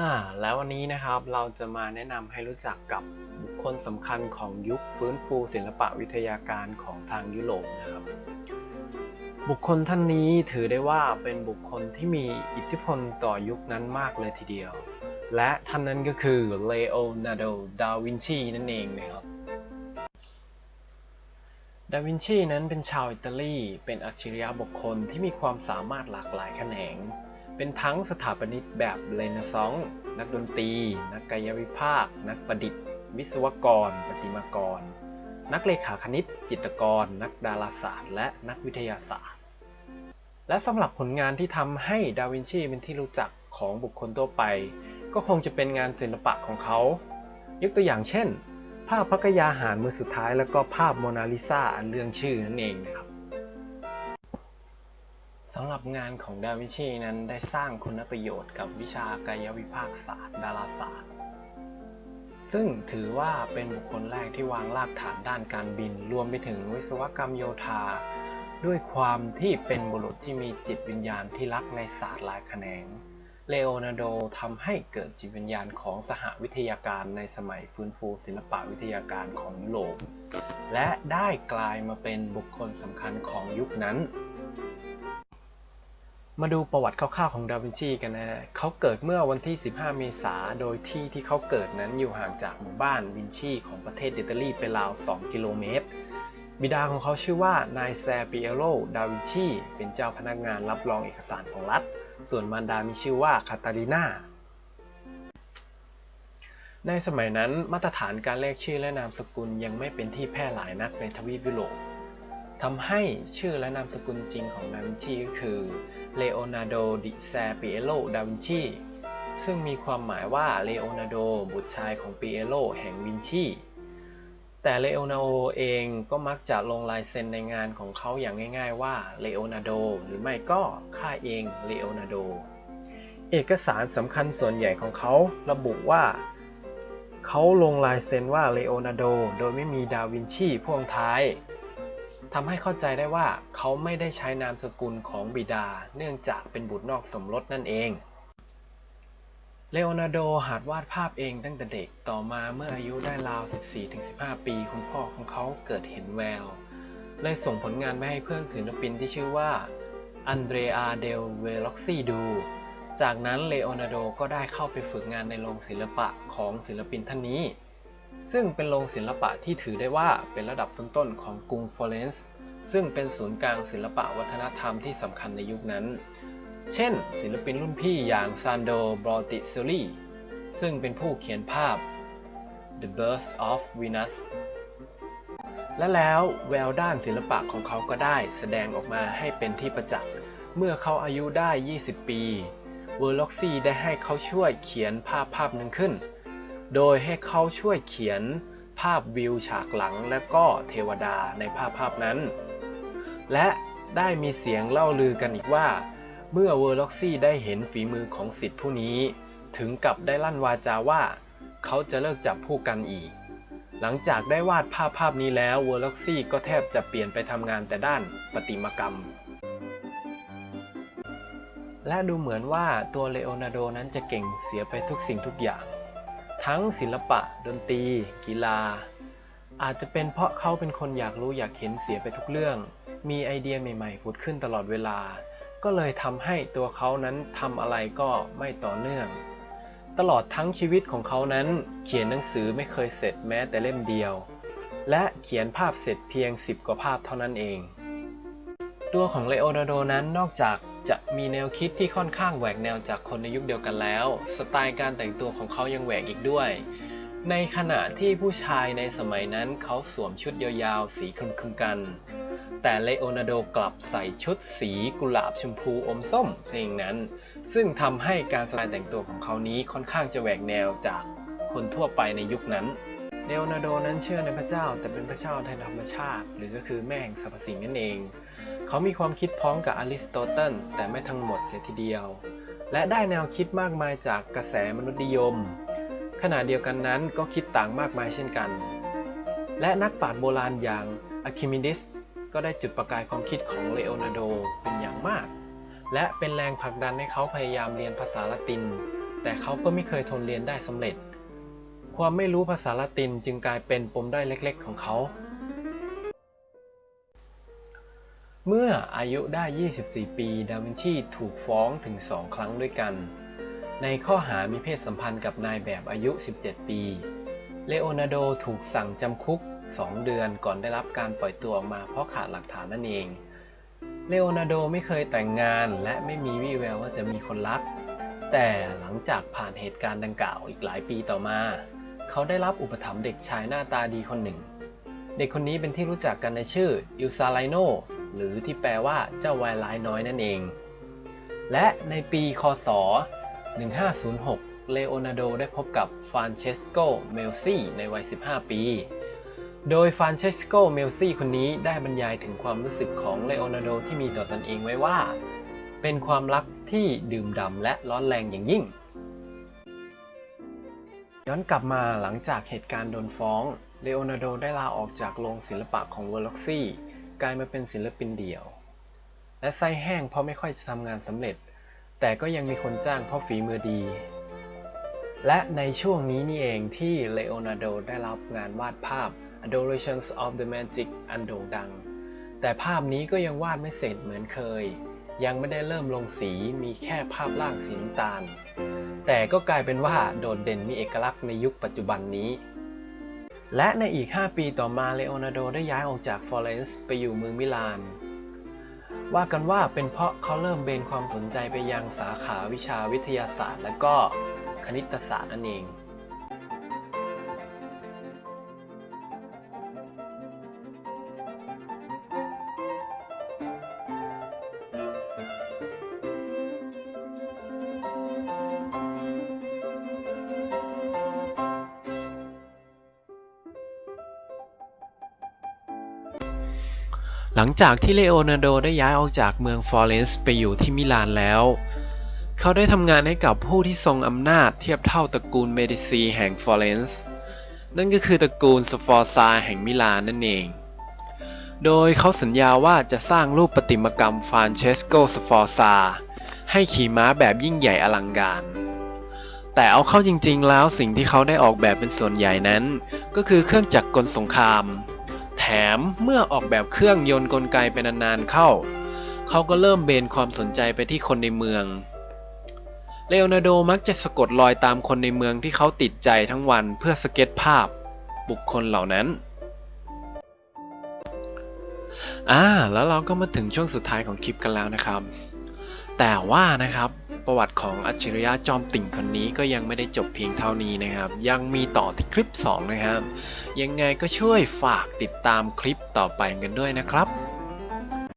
อ่าแล้ววันนี้นะครับเราจะมาแนะนำให้รู้จักกับบุคคลสำคัญของยุคฟื้นฟูศิลปะวิทยาการของทางยุโรปนะครับ บุคคลท่านนี้ถือได้ว่าเป็นบุคคลที่มีอิทธิพลต่อยุคนั้นมากเลยทีเดียว และท่านนั้นก็คือเลโอนาร์โด ดาวินชีนั่นเองนะครับ ดาวินชีนั้นเป็นชาวอิตาลี เป็นอัจฉริยะบุคคลที่มีความสามารถหลากหลายแขนง เป็นทั้งสถาปนิกแบบเรเนซองส์นักดนตรี นักกายวิภาค นักประดิษฐ์ วิศวกร ประติมากร นักเลขาคณิต จิตรกร นักดาราศาสตร์ และนักวิทยาศาสตร์ และสำหรับผลงานที่ทำให้ดาวินชีเป็นที่รู้จักของบุคคลทั่วไป ก็คงจะเป็นงานศิลปะของเขา ยกตัวอย่างเช่น ภาพพระกยาหารมือสุดท้าย แล้วก็ภาพโมนาลิซาอันเรื่องชื่อนั่นเองนะครับ สำหรับงานของดาวิชีนั้นได้สร้างคุณประโยชน์กับวิชากายวิภาคศาสตร์ดาราศาสตร์ ซึ่งถือว่าเป็นบุคคลแรกที่วางรากฐานด้านการบิน รวมไปถึงวิศวกรรมโยธา ด้วยความที่เป็นบุรุษที่มีจิตวิญญาณที่รักในศาสตร์หลายแขนง เลโอนาร์โดทำให้เกิดจิตวิญญาณของสหวิทยาการในสมัยฟื้นฟูศิลปะวิทยาการของยุโรปและได้กลายมาเป็นบุคคลสำคัญของยุคนั้น มาดูประวัติคร่าวๆของดาวินชีกันนะฮะเขาเกิดเมื่อวันที่ 15 เมษายนโดยที่ที่เขาเกิดนั้นอยู่ห่างจากหมู่บ้านวินชีของประเทศอิตาลีไปราว 2 กิโลเมตร บิดาของเขาชื่อว่านายแซปิเอโรดาวินชี เป็นเจ้าพนักงานรับรองเอกสารของรัฐ ส่วนมารดามีชื่อว่าคาตาลีนาในสมัยนั้นมาตรฐานการเรียกชื่อและนามสกุลยังไม่เป็นที่แพร่หลายนักในทวีปยุโรป ทำให้ชื่อและนามสกุลจริงของดาวินชีก็คือเลโอนาร์โด ดิแซปิเอโรดาวินชี ซึ่งมีความหมายว่าเลโอนาร์โด บุตรชายของปิเอโรแห่งวินชี แต่เลโอนาร์โดเองก็มักจะลงลายเซ็นในงานของเขาอย่างง่าย ๆ ว่าเลโอนาร์โด หรือไม่ก็ค่าเองเลโอนาร์โด เอกสารสำคัญส่วนใหญ่ของเขาระบุว่าเขาลงลายเซ็นว่าเลโอนาร์โด โดยไม่มีดาวินชีพ่วงท้าย ทำให้เข้าใจได้ว่าเขาไม่ได้ใช้นามสกุลของบิดา เนื่องจากเป็นบุตรนอกสมรสนั่นเอง เลโอนาร์โดหัดวาดภาพเองตั้งแต่เด็กต่อมาเมื่ออายุได้ราว 14-15 ปี คุณพ่อของเขาเกิดเห็นแวว เลยส่งผลงานไปให้เพื่อนศิลปินที่ชื่อว่าอันเดรอาเดลเวล็อกซี่ดู จากนั้นเลโอนาร์โดก็ได้เข้าไปฝึกงานในโรงศิลปะของศิลปินท่านนี้ ซึ่งเป็นโรงศิลปะที่ถือได้ว่าเป็นระดับต้นๆของกรุงฟลอเรนซ์ซึ่งเป็นศูนย์กลางศิลปะวัฒนธรรมที่สำคัญในยุคนั้น เช่น ศิลปินรุ่นพี่อย่างซานโดบรอติเซลลีซึ่งเป็นผู้เขียนภาพ The Burst of Venus และแล้วแววด้านศิลปะของเขาก็ได้แสดงออกมาให้เป็นที่ประจักษ์ เมื่อเขาอายุได้ 20 ปี เวอร์ล็อกซี่ได้ให้เขาช่วยเขียนภาพภาพหนึ่งขึ้น โดยให้เขาช่วยเขียนภาพวิวฉากหลังและก็เทวดาในภาพภาพนั้น และได้มีเสียงเล่าลือกันอีกว่า เมื่อเวอร์ล็อกซี่ได้เห็นฝีมือของสิทธิ์ผู้นี้ ถึงกับได้ลั่นวาจาว่า เขาจะเลิกจับผู้กันอีก หลังจากได้วาดภาพภาพนี้แล้วเวอร์ล็อกซี่ก็แทบจะเปลี่ยนไปทำงานแต่ด้านประติมากรรม และดูเหมือนว่าตัวเลโอนาร์โดนั้นจะเก่งเสียไปทุกสิ่งทุกอย่าง ทั้งศิลปะ ดนตรี กีฬา อาจจะเป็นเพราะเขาเป็นคนอยากรู้อยากเห็นเสียไปทุกเรื่อง มีไอเดียใหม่ๆผุดขึ้นตลอดเวลา ก็เลยทำให้ตัวเขานั้นทำอะไรก็ไม่ต่อเนื่อง ตลอดทั้งชีวิตของเขานั้นเขียนหนังสือไม่เคยเสร็จแม้แต่เล่มเดียว และเขียนภาพเสร็จเพียง 10 กว่าภาพเท่านั้นเอง ตัวของเลโอนาร์โดนั้นนอกจาก จะมีแนวคิดที่ค่อนข้างแหวกแนวจากคนในยุคเดียวกันแล้ว สไตล์การแต่งตัวของเขายังแหวกอีกด้วย ในขณะที่ผู้ชายในสมัยนั้นเขาสวมชุดยาวๆ สีคลึมๆกัน แต่เลโอนาร์โดกลับใส่ชุดสีกุหลาบชมพูอมส้มสิ่งนั้น ซึ่งทำให้การสไตล์แต่งตัวของเขานี้ค่อนข้างจะแหวกแนวจากคนทั่วไปในยุคนั้นเลโอนาร์โดนั้นเชื่อในพระเจ้าแต่เป็นพระเจ้าทางธรรมชาติ หรือก็คือแม่แห่งสรรพสิ่งนั่นเอง เขามีความคิดพ้องกับอริสโตเติลแต่ไม่ทั้งหมดเสียทีเดียว และได้แนวคิดมากมายจากกระแสมนุษยนิยม ขณะเดียวกันนั้นก็คิดต่างมากมายเช่นกัน และนักปราชญ์โบราณอย่างอะคิมิดิสก็ได้จุดประกายความคิดของเลโอนาร์โดเป็นอย่างมาก และเป็นแรงผลักดันให้เขาพยายามเรียนภาษาละติน แต่เขาก็ไม่เคยทนเรียนได้สำเร็จ ความไม่รู้ภาษาละตินจึงกลายเป็นปมด้อยเล็ก ๆ ของเขา เมื่ออายุได้ 24 ปี ดาวินชีถูกฟ้องถึงสองครั้งด้วยกัน ในข้อหามีเพศสัมพันธ์กับนายแบบอายุ 17 ปี เลโอนาร์โดถูกสั่งจำคุก 2 เดือนก่อนได้รับการปล่อยตัวออกมาเพราะขาดหลักฐานนั่นเอง เลโอนาร์โดไม่เคยแต่งงานและไม่มีวี่แววว่าจะมีคนรัก แต่หลังจากผ่านเหตุการณ์ดังกล่าวอีกหลายปีต่อมา เขาได้รับอุปถัมภ์เด็กชายหน้าตาดีคนหนึ่ง เด็กคนนี้เป็นที่รู้จักกันในชื่ออิลซาไลโน หรือที่แปลว่าเจ้าวายร้ายน้อยนั่นเอง และในปีคศ 1506 เลโอนาร์โดได้พบกับฟรานเชสโก เมลซี่ในวัย 15 ปี โดยฟรานเชสโก เมลซี่คนนี้ได้บรรยายถึงความรู้สึกของเลโอนาร์โดที่มีต่อตนเองไว้ว่า เป็นความรักที่ดื่มด่ำและร้อนแรงอย่างยิ่ง ย้อนกลับมาหลังจากเหตุการณ์โดนฟ้องเลโอนาร์โดได้ลาออกจากโรงศิลปะของเวอร์ล็อกซี่ กลายมาเป็นศิลปินเดี่ยว และไส้แห้งเพราะไม่ค่อยจะทำงานสำเร็จ แต่ก็ยังมีคนจ้างเพราะฝีมือดี และในช่วงนี้นี่เองที่เลโอนาร์โดได้รับงานวาดภาพ Adorations of the Magic อันโด่งดัง แต่ภาพนี้ก็ยังวาดไม่เสร็จเหมือนเคย ยังไม่ได้เริ่มลงสีมีแค่ภาพร่างสีน้ำตาล แต่ก็กลายเป็นว่าโดดเด่นมีเอกลักษณ์ในยุคปัจจุบันนี้ และในอีก 5 ปีต่อมาเลโอนาร์โดได้ย้ายออกจากฟลอเรนซ์ไปอยู่เมืองมิลาน ว่ากันว่าเป็นเพราะเขาเริ่มเบนความสนใจไปยังสาขาวิชาวิทยาศาสตร์ และก็คณิตศาสตร์นั่นเอง หลังจากที่เลโอนาร์โดได้ย้ายออกจากเมืองฟลอเรนซ์ไปอยู่ที่มิลานแล้ว เขาได้ทำงานให้กับผู้ที่ทรงอำนาจเทียบเท่าตระกูลเมดิซีแห่งฟลอเรนซ์นั่นก็คือตระกูลสฟอร์ซาแห่งมิลานนั่นเอง โดยเขาสัญญาว่าจะสร้างรูปประติมากรรมฟรานเชสโกสฟอร์ซาให้ขี่ม้าแบบยิ่งใหญ่อลังการแต่เอาเข้าจริงๆ แล้วสิ่งที่เขาได้ออกแบบเป็นส่วนใหญ่นั้น ก็คือเครื่องจักรกลสงคราม มเมื่อออกแบบเครื่องยนต์กลไกไปนานๆเข้า เขาก็เริ่มเบนความสนใจไปที่คนในเมือง เลโอนาร์โดมักจะสะกดรอยตามคนในเมืองที่เขาติดใจทั้งวันเพื่อสเก็ตภาพ บุคคลเหล่านั้นอ่าแล้วเราก็มาถึงช่วงสุดท้ายของคลิปกันแล้วนะครับ แต่ว่านะครับประวัติของอัจฉริยะจอมติ่งคนนี้ก็ยังไม่ได้จบเพียงเท่านี้นะครับ ยังมีต่อที่คลิป 2 นะครับ ยังไงก็ช่วยฝากติดตามคลิปต่อไปกันด้วยนะครับ